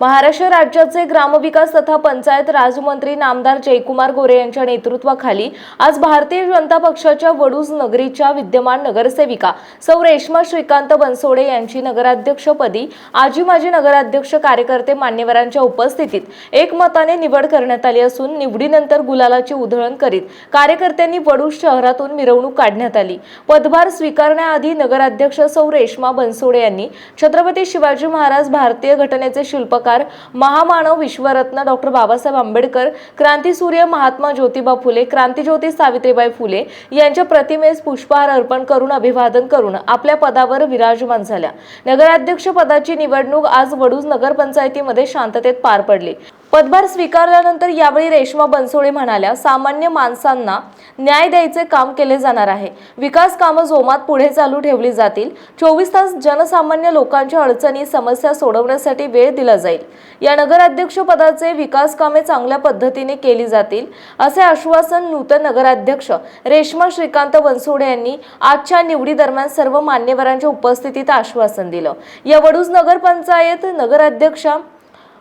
महाराष्ट्र राज्याचे ग्रामविकास तथा पंचायत राजमंत्री नामदार जयकुमार गोरे यांच्या नेतृत्वाखाली आज भारतीय जनता पक्षाच्या वडूज नगरीच्या विद्यमान नगरसेविका सौ रेश्मा श्रीकांत बनसोडे यांची नगराध्यक्षपदी आजी माजी नगराध्यक्ष कार्यकर्ते मान्यवरांच्या उपस्थितीत एकमताने निवड करण्यात आली असून निवडीनंतर गुलालाची उधळण करीत कार्यकर्त्यांनी वडूज शहरातून मिरवणूक काढण्यात आली. पदभार स्वीकारण्याआधी नगराध्यक्ष सौ रेश्मा बनसोडे यांनी छत्रपती शिवाजी महाराज भारतीय घटनेचे शिल्पकार महामानव विश्वरत्न डॉक्टर बाबासाहेब आंबेडकर क्रांतीसूर्य महात्मा ज्योतिबा फुले क्रांतीज्योती सावित्रीबाई फुले यांच्या प्रतिमेस पुष्पहार अर्पण करून अभिवादन करून आपल्या पदावर विराजमान झाल्या. नगराध्यक्ष पदाची निवडणूक आज वडूज नगरपंचायतीमध्ये शांततेत पार पडली. पदभार स्वीकारल्यानंतर यावेळी रेश्मा बनसोडे म्हणाल्या सामान्य माणसांना न्याय द्यायचे काम केले जाणार आहे. विकास कामं जोमात पुढे चालू ठेवली जातील. चोवीस तास जनसामान्य लोकांच्या अडचणी समस्या सोडवण्यासाठी वेळ दिला जाईल. या नगराध्यक्ष पदाचे विकास कामे चांगल्या पद्धतीने केली जातील असे आश्वासन नूतन नगराध्यक्ष रेश्मा श्रीकांत बनसोडे यांनी आजच्या निवडी दरम्यान सर्व मान्यवरांच्या उपस्थितीत आश्वासन दिलं. या वडूज नगरपंचायत नगराध्यक्षा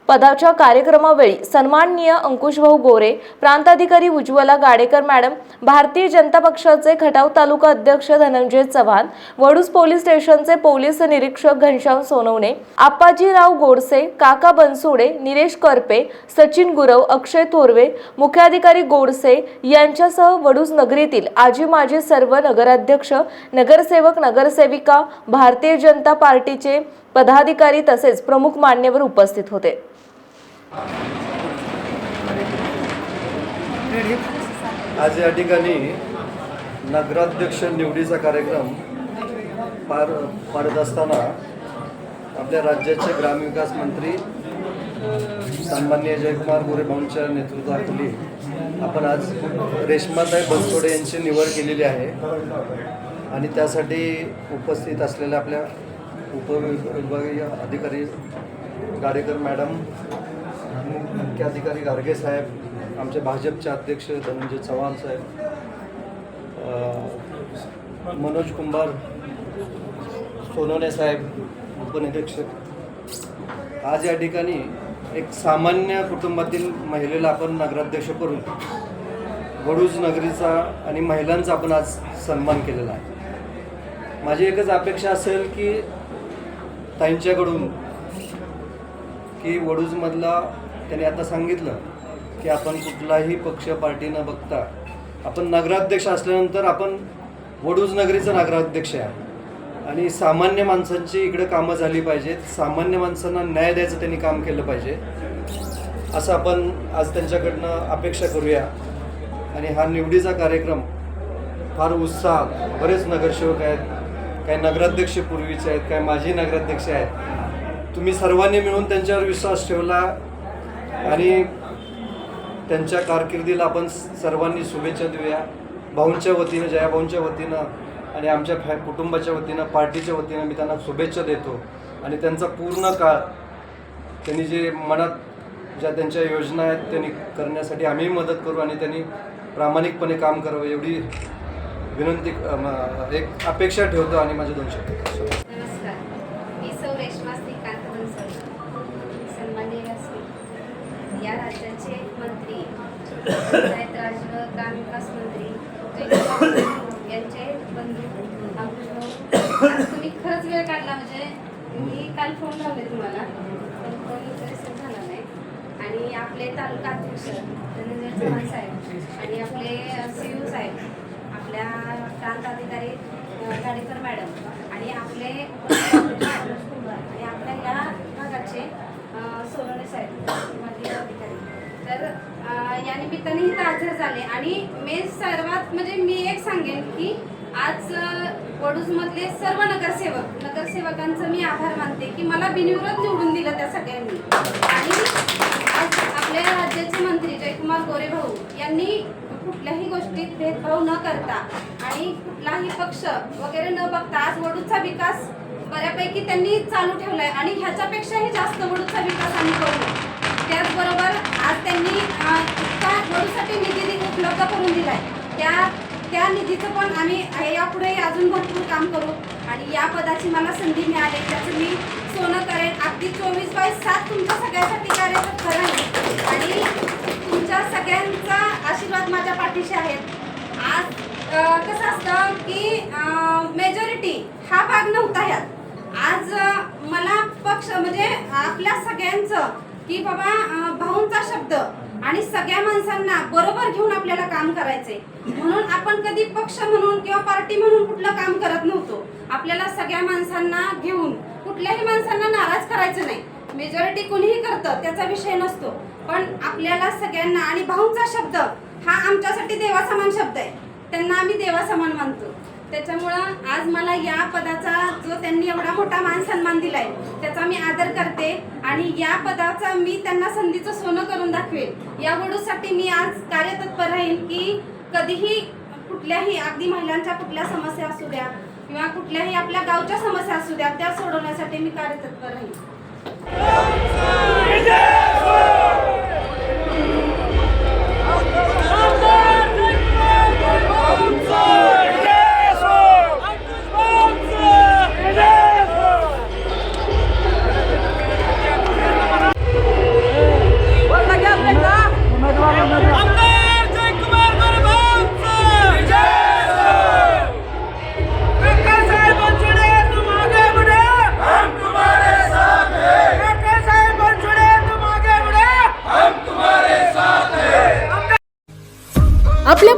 पदाच्या कार्यक्रमावेळी सन्माननीय अंकुशभाऊ गोरे प्रांताधिकारी उज्ज्वला गाडेकर मॅडम भारतीय जनता पक्षाचे खटाव तालुका अध्यक्ष धनंजय चव्हाण वडूस पोलीस स्टेशनचे पोलीस निरीक्षक घनश्याम सोनवणे आप्पाजीराव गोडसे काका बनसोडे निलेश करपे सचिन गुरव अक्षय थोरवे मुख्याधिकारी गोडसे यांच्यासह वडूज नगरीतील आजी माजी सर्व नगराध्यक्ष नगरसेवक नगरसेविका भारतीय जनता पार्टीचे पदाधिकारी तसेच प्रमुख मान्यवर उपस्थित होते. आज या ठिकाणी नगराध्यक्ष निवडीचा कार्यक्रम पार पाडत असताना आपल्या राज्याचे ग्रामविकास मंत्री सन्मान्य जयकुमार गोरेभाऊंच्या नेतृत्वाखाली आपण आज रेश्माताई बनसोडे यांची निवड केलेली आहे. आणि त्यासाठी उपस्थित असलेल्या आपल्या उपविभागीय अधिकारी गाडेकर मॅडम मुख्य अधिकारी गारगे साहेब आमचे भाजपचे अध्यक्ष धनंजय चव्हाण साहेब मनोज कुंभार सोनवणे साहेब उपनिरीक्षक. आज या ठिकाणी एक सामान्य कुटुंबातील महिलेला आपण नगराध्यक्ष करून वडूज नगरीचा आणि महिलांचा आपण आज सन्मान केलेला आहे. माझी एकच अपेक्षा असेल की ताईंच्याकडून की वडूजमधला त्यांनी आता सांगितलं की आपण कुठलाही पक्ष पार्टी न बघता आपण नगराध्यक्ष असल्यानंतर आपण वडूज नगरीचा नगराध्यक्ष आहे. आणि सामान्य माणसांची इकडे कामं झाली पाहिजेत. सामान्य माणसांना न्याय द्यायचं त्यांनी काम केलं पाहिजे. असं आपण आज त्यांच्याकडनं अपेक्षा करूया. आणि हा निवडीचा कार्यक्रम फार उत्साह बरेच नगरसेवक आहेत. काही नगराध्यक्ष पूर्वीचे आहेत काही माजी नगराध्यक्ष आहेत. तुम्ही सर्वांनी मिळून त्यांच्यावर विश्वास ठेवला आणि त्यांच्या कारकिर्दीला आपण सर्वांनी शुभेच्छा देऊया. भाऊंच्या वतीनं जयाभाऊंच्या वतीनं आणि आमच्या फॅ कुटुंबाच्या वतीनं पार्टीच्या वतीनं मी त्यांना शुभेच्छा देतो. आणि त्यांचा पूर्ण काळ त्यांनी जे मनात ज्या त्यांच्या योजना आहेत त्यांनी करण्यासाठी आम्हीही मदत करू आणि त्यांनी प्रामाणिकपणे काम करावं एवढी विनंती एक अपेक्षा ठेवतो आणि माझे दोन शब्द. नमस्कार. मी सौ रेश्मा श्रीकांत बनसोडे. सन्माननीय या राज्याचे मंत्री पंचायत राज ग्रामविकास मंत्री यांचे बंधू अंकुशभाऊ तुम्ही खरंच वेळ काढला म्हणजे मी काल फोन लावले तुम्हाला पण फोन रिसीव्ह झाला नाही. आणि आपले तालुका अध्यक्ष धनंजय चव्हाण साहेब आणि आपले सी साहेब आपल्या प्रांत अधिकारी गाडीकर मॅडम आणि आपले आणि आपल्या या भागाचे अ, सोनवणे साहेब अधिकारी. तर या निमित्ताने इथं हजर झाले आणि मी सर्वात म्हणजे मी एक सांगेन की आज वडूजमधले सर्व नगरसेवक नगरसेवकांचं मी आभार मानते की मला बिनविरोध निवडून दिलं त्या सगळ्यांनी. आणि आज आपल्या राज्याचे मंत्री जयकुमार गोरे भाऊ यांनी कुठल्याही गोष्टीत भेदभाव न करता आणि कुठलाही पक्ष वगैरे न बघता आज वडूचा विकास बऱ्यापैकी त्यांनी चालू ठेवलाय आणि ह्याच्यापेक्षाही जास्त वडूचा विकास आम्ही करू त्याचबरोबर आज त्यांनी इतका वडूसाठी निधी उपलब्ध करून दिलाय. त्या त्या निधीचं पण आम्ही यापुढेही अजून भरपूर काम करू. आणि या पदाची मला संधी मिळाली. त्याचं मी सोनं करेन. अगदी चोवीस बाय सात तुमच्या सगळ्यासाठी कार्यरत करेन आणि तुमच्या सगळ्यांचा आशीर्वाद माझ्या पाठीशी आहेत. आज कसं असतं की मेजॉरिटी हा भाग नव्हता ह्यात आज मला पक्ष म्हणजे आपल्या सगळ्यांचं की बाबा भाऊंचा शब्द आणि सगळ्या माणसांना बरोबर घेऊन आपल्याला काम करायचंय. म्हणून आपण कधी पक्ष म्हणून किंवा पार्टी म्हणून कुठलं काम करत नव्हतो. आपल्याला सगळ्या माणसांना घेऊन कुठल्याही माणसांना नाराज करायचं नाही. मेजॉरिटी कुणीही करतं त्याचा विषय नसतो. पण आपल्याला सगळ्यांना आणि भाऊंचा शब्द हा आमच्यासाठी देवासमान शब्द आहे. त्यांना आम्ही देवासमान मानतो. त्याच्यामुळं आज मला या पदाचा जो त्यांनी एवढा मोठा मान सन्मान दिलाय त्याचा मी आदर करते आणि या पदाचा मी त्यांना संधीचं सोनं करून दाखवेल या वडूसाठी मी आज कार्यतत्पर राहीन की कधीही कुठल्याही अगदी महिलांच्या कुठल्या समस्या असू द्या किंवा कुठल्याही आपल्या गावच्या समस्या असू द्या त्या सोडवण्यासाठी मी कार्यतत्पर राहीन.